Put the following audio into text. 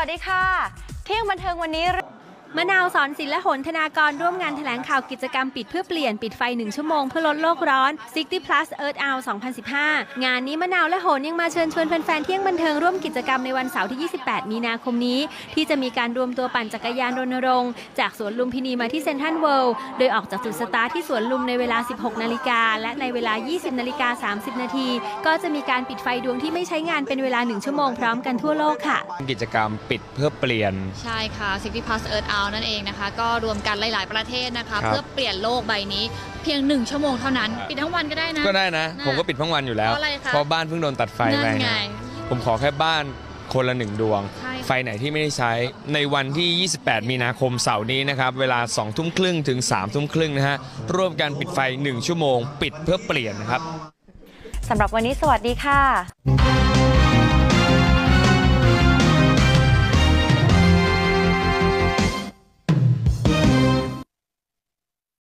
วัสดีค่ะ เที่ยงบันเทิงวันนี้ มะนาวสอนศิลป์และหนธนากรร่วมงานแถลงข่าวกิจกรรมปิดเพื่อเปลี่ยนปิดไฟ 1 ชั่วโมงเพื่อลดโลกร้อน 60 plus Earth Hour 2015 งานนี้มะนาวและโหนยังมาเชิญชวนแฟนๆ เที่ยงบันเทิงร่วมกิจกรรมในวันเสาร์ที่ 28 มีนาคมนี้ ที่จะมีการรวมตัวปั่นจักรยานรณรงค์จากสวนลุมพินีมาที่เซนทรัลเวิลด์โดยออกจากจุดสตาร์ทที่สวนลุมในเวลา 16 นาฬิกาและในเวลา 20 นาฬิกา 30 นาทีก็จะมีการปิดไฟดวงที่ไม่ใช้งานเป็นเวลา 1 ชั่วโมงพร้อมกันทั่วโลกค่ะ กิจกรรมปิดเพื่อเปลี่ยนใช่ค่ะ60 plus Earth Hour นั่นเองนะคะ ก็รวมกันหลาย ๆ ประเทศนะคะ ครับ เพื่อเปลี่ยนโลกใบนี้เพียงหนึ่งชั่วโมงเท่านั้น ปิดทั้งวันก็ได้นะ ก็ได้นะ น่ะผมก็ปิดทั้งวันอยู่แล้วเพราะอะไรคะ เพราะบ้านเพิ่งโดนตัดไฟนั่ไปนไงผมขอแค่บ้านคนละหนึ่งดวง ใช่ค่ะ ไฟไหนที่ไม่ได้ใช้ในวันที่ 28 มีนาคมเสาร์นี้นะครับ เวลา 2 ทุ่มครึ่งถึง 3 ทุ่มครึ่งนะฮะ ร่วมกันปิดไฟ 1 ชั่วโมง ปิดเพื่อเปลี่ยนนะครับ สำหรับวันนี้สวัสดีค่ะ